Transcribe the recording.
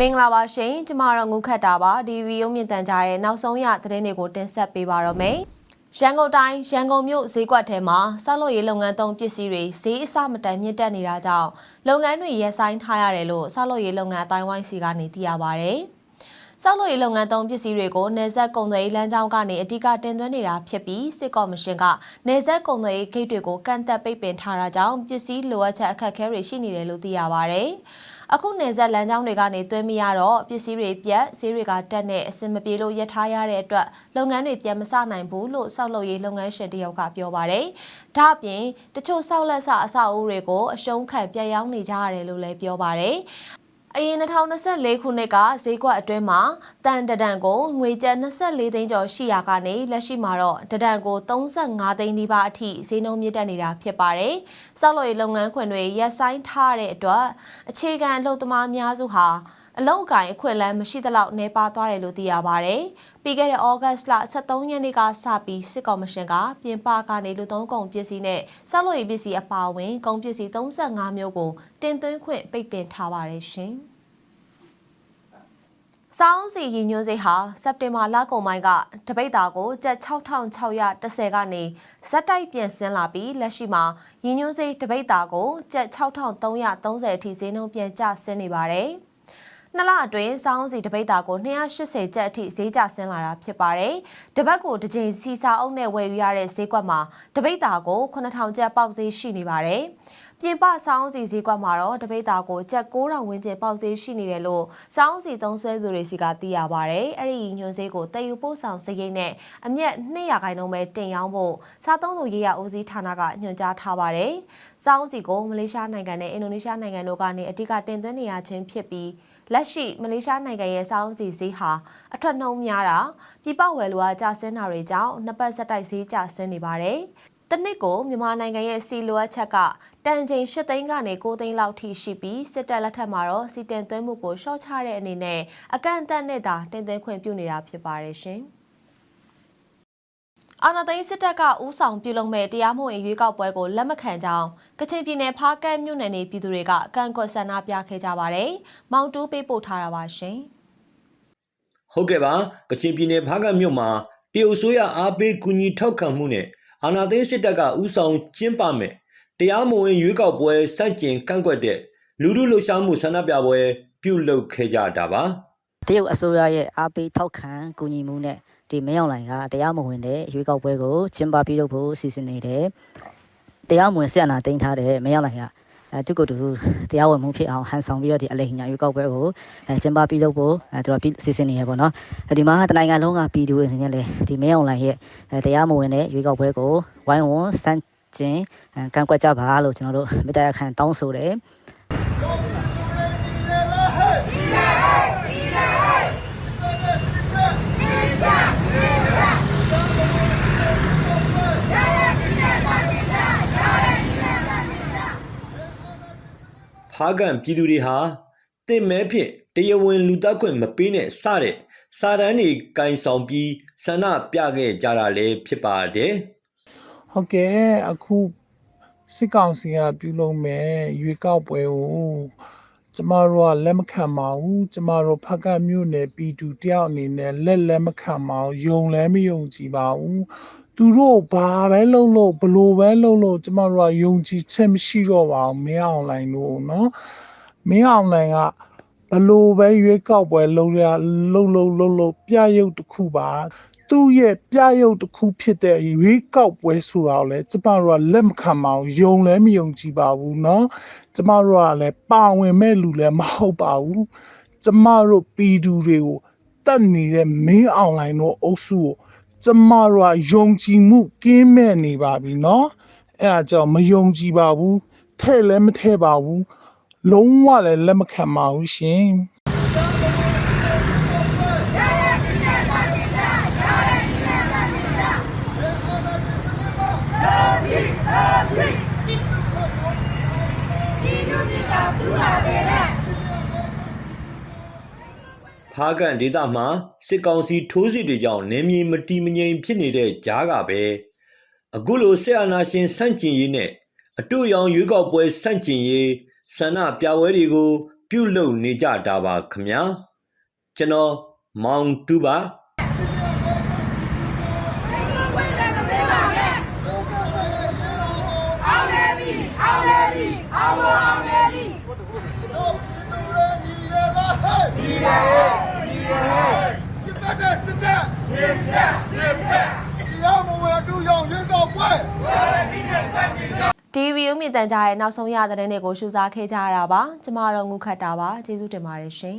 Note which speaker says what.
Speaker 1: မင်္ဂလာပါရှင်ကျမတို့ငုခတ်တာပါဒီဗီဒီယိုမြင့်တန်ကြားရဲ့နောက်ဆုံးရသတင်းတွေကိုတင်ဆက်ပေးပါတော့မယ်ရန်ကုန်တိုင်းရန်ကုန်မြို့ဈေးကွက်ထဲမှာဆောက်လုပ်ရေးလုပ်ငန်းသုံးပစ္စည်းတွေဈေးအဆမတန်မြင့်တက်နေတာကြောင့်လုပ်ငန်းတွေရပ်ဆိုင်းထားရတယ်လို့ဆောက်လုပ်ရေးလုပ်ငန်းအတိုင်းဝိုင်းစီကနေသိရပါဗျ။ဆောက်လုပ်ရေးလုပ်ငန်းသုံးပစ္စည်းတွေကိုနေဆက်ကုံသွယ်ရေးလမ်းကြောင်းကနေအ धिक တင်သွင်းနေတာဖြစ်ပြီးစစ်ကော်မရှင်ကနေဆက်ကုံသွယ်ရေးဂိတ်တွေကိုကန့်သက်ပိတ်ပင်ထားတာကြောင့်ပစ္စည်းလိုအပ်ချက်အခက်အခဲတွေရှိနေတယ်လို့သိရပါဗျ။ အခုနေဆက်လမ်းကြောင်းတွေကနေသွင်းမရတော့ပစ္စည်းတွေပြတ်ဈေးတွေကတက်နေအဆင်မပြေလို့ရပ်ထားရတဲ့အတွက်လုပ်ငန်းတွေပြန်မစနိုင်ဘူးလို့ဆောက်လုပ်ရေးလုပ်ငန်းရှင်တယောက်ကပြောပါတယ်။ဒါ့အပြင်တချို့ဆောက်လက်စအဆောက်အဦတွေကိုအရှုံးခံပြတ်ရောင်းနေကြရတယ်လို့လည်းပြောပါတယ်။ အရင်2024ခုနှစ်ကဈေးကွက်အတွင်းမှာတန်တဒန်ကိုငွေကျပ်24သိန်းကျော်ရှိရာကနေလက်ရှိမှာတော့တဒန်ကို35သိန်းနီးပါးအထိဈေးနှုန်းမြင့်တက်နေတာဖြစ်ပါတယ်။စောက်လို့ရေးလုပ်ငန်းခွင်တွေရပ်ဆိုင်းထားတဲ့အတွက်အခြေခံအလုပ်သမားအများစုဟာ အလောက်အကင်အခွင့်အလမ်းမရှိသလောက်နေပါသွားတယ်လို့သိရပါဗျ။ပြီးခဲ့တဲ့ဩဂတ်စ်လ23ရက်နေ့ကစပြီးစစ်ကော်မရှင်ကပြင်ပကနေလူသုံးကုန်ပစ္စည်းနဲ့စောက်လို့ရေးပစ္စည်းအပါအဝင်ကုန်ပစ္စည်း35မျိုးကိုတင်သွင်းခွင့်ပိတ်ပင်ထားပါတယ်ရှင်။စောင်းစီရည်ညွှန်းစိတ်ဟာစက်တင်ဘာလကုန်ပိုင်းကတပိတ်တာကိုကျပ်6610ကနေဇက်တိုက်ပြန်ဆင်းလာပြီးလက်ရှိမှာရည်ညွှန်းစိတ်တပိတ်တာကိုကျပ်6330အထိဈေးနှုန်းပြန်ကျဆင်းနေပါတယ်။ နှစ်လအတွင်းစောင်းစီတပိတ်တာကို280ကျပ်အထိဈေးကျဆင်းလာတာဖြစ်ပါတယ်။တပတ်ကိုတစ်ချိန်စီစာအုပ်နဲ့ဝယ်ယူရတဲ့ဈေးကွက်မှာတပိတ်တာကို9000ကျပ်ပေါက်ဈေးရှိနေပါတယ်။ပြင်ပစောင်းစီဈေးကွက်မှာတော့တပိတ်တာကိုကျပ်6000ဝန်းကျင်ပေါက်ဈေးရှိနေတယ်လို့စောင်းစီသုံးဆွဲသူတွေစီကသိရပါဗျ။အဲ့ဒီညွန်ဈေးကိုတည်ယူပို့ဆောင်စရိတ်နဲ့အမျက်200ခိုင်နှုန်းပဲတင်ရောင်းဖို့စားသုံးသူရေးရဦးစီးဌာနကညွှန်ကြားထားပါတယ်။စောင်းစီကိုမလေးရှားနိုင်ငံနဲ့အင်ဒိုနီးရှားနိုင်ငံတို့ကနေအဓိကတင်သွင်းနေရခြင်းဖြစ်ပြီးလက်ရှိမလေးရှားနိုင်ငံရဲ့စောင်းစီဈေးဟာအထွက်နှုံးများတာပြည်ပဝယ်လိုအားကျဆင်းတာတွေကြောင့်နှစ်ပတ်ဆက်တိုက်ဈေးကျဆင်းနေပါတယ်။တနစ်ကိုမြန်မာနိုင်ငံရဲ့စီလိုအပ်ချက်ကတန်ချိန်၈သိန်းကနေ9သိန်းလောက်ထိရှိပြီးစစ်တပ်လက်ထက်မှာတော့စီတင်သွင်းမှုကိုရှော့ချတဲ့အနေနဲ့အကန့်အသတ်နဲ့သာတင်သွင်းခွင့်ပြုနေတာဖြစ်ပါတယ်ရှင်။ အာဏာသိမ်းစစ်တပ်ကဥဆောင်ပြုလုပ်မဲ့တရားမဝင်ရွေးကောက်ပွဲကိုလက်မခံကြောင်းကချင်ပြည်နယ်ဖားကန့်မြို့နယ်နေပြည်သူတွေကကန့်ကွက်ဆန္ဒပြခဲ့ကြပါတယ်။မောင်တူးပေးပို့ထားတာပါရှင်။
Speaker 2: ဟုတ်ကဲ့ပါကချင်ပြည်နယ်ဖားကန့်မြို့မှာတရုတ်ဆိုရအားပေးကူညီထောက်ခံမှုနဲ့အာဏာသိမ်းစစ်တပ်ကဥဆောင်ကျင်းပမယ်တရားမဝင်ရွေးကောက်ပွဲစန့်ကျင်ကန့်ကွက်တဲ့လူလူလှုပ်ရှားမှုဆန္ဒပြပွဲပြုလုပ်ခဲ့ကြတာပါ
Speaker 3: တရုတ်အစိုးရရဲ့အားပေးထောက်ခံကူညီမှုနဲ့ ဒီမင်းအောင်လှိုင်ကတရားမဝင်တဲ့ရွေးကောက်ပွဲကိုကျင်းပပြုလုပ်ဖို့စီစဉ်နေတယ်တရားမဝင်ဆက်အနာတင်ထားတဲ့မင်းအောင်လှိုင်ကအဲသူကိုယ်သူတရားဝင်မှုဖြစ်အောင်ဟန်ဆောင်ပြီးတော့ဒီအလိညာရွေးကောက်ပွဲကိုအဲကျင်းပပြုလုပ်ဖို့အဲသူကစီစဉ်နေရပေါ့နော်ဒီမှာတနိုင်ငံလုံးကပြည်သူအနေနဲ့လည်းဒီမင်းအွန်လိုင်းရဲ့တရားမဝင်တဲ့ရွေးကောက်ပွဲကိုဝိုင်းဝန်းစမ်းကျင်ကန့်ကွက်ကြပါလို့ကျွန်တော်တို့မေတ္တာရခံတောင်းဆိုတယ်
Speaker 2: ဖားကန်ပြည်သူတွေဟာတင့်မဲဖြင့်တရားဝင်လူသားခွင့်မပေးနဲ့စတဲ့စာတန်းတွေကင်ဆောင်ပြီးဆန္ဒပြခဲ့ကြတာလည်းဖြစ်ပါတယ်။
Speaker 4: ဟုတ်ကဲ့အခုစစ်ကောင်စီကပြုလုပ်မဲ့ရွေးကောက်ပွဲကိုကျမတို့ကလက်မခံပါဘူးကျမတို့ဖက်ကမြို့နယ်ပြည်သူတယောက်အနေနဲ့လက်လက်မခံပါဘူးယုံလည်းမယုံကြည်ပါဘူး သူတို့ဘာပဲလုပ်လို့ဘလို့ပဲလုပ်လို့ကျမတို့ကယုံကြည်ချက်မရှိတော့ပါဘူးမင်းအောင်လိုင်းတို့နော်မင်းအောင်လိုင်းကဘလို့ပဲရွေးကောက်ပွဲလုပ်ရလှုပ်လှုပ်လှုပ်လှုပ်ပြရုပ်တစ်ခုပါသူ့ရဲ့ပြရုပ်တစ်ခုဖြစ်တဲ့ရွေးကောက်ပွဲဆိုတာကိုလည်းကျမတို့ကလက်မခံပါဘူးယုံလည်းမယုံကြည်ပါဘူးเนาะကျမတို့ကလည်းပါဝင်မဲ့လူလည်းမဟုတ်ပါဘူးကျမတို့ပြည်သူတွေကိုတတ်နေတဲ့မင်းအောင်လိုင်းတို့အုပ်စုကို ကျမတို့ကယုံကြည်မှုကင်းမဲ့နေပါပြီเนาะအဲ့ဒါကြောင့်မယုံကြည်ပါဘူးထဲ့လည်းမထဲ့ပါဘူးလုံးဝလည်းလက်မခံပါဘူးရှင်
Speaker 2: ဖားကန်ဒေသမှာစစ်ကောင်စီထိုးစစ်တွေကြောင့်နေမြေမတီမငြိမ်ဖြစ်နေတဲ့ကြားကပဲအခုလိုဆက်အာဏာရှင်ဆန့်ကျင်ရေးနဲ့အတူရောင်ရွေးကောက်ပွဲဆန့်ကျင်ရေးဆန္ဒပြပွဲတွေကို ပြပြုလုပ်နေကြတာပါခင်ဗျာကျွန်တော်မောင်တူပါ
Speaker 5: တို့ပြည်သူတွေညီရလားဟဲ့ညီရညီရဒီဘက်တဲ့စစ် တပ်ညီဖြတ်ညီဖြတ်တရားမဝင်အတူရောက်ရွေးကောက်ပွဲ
Speaker 1: TV ရုံမြင့်တန်ကြားရဲ့နောက်ဆုံးရသတင်းတွေကိုရှုစားခဲ့ကြရတာပါကျမတို့ငုခတ်တာပါကျေးဇူးတင်ပါတယ်ရှင်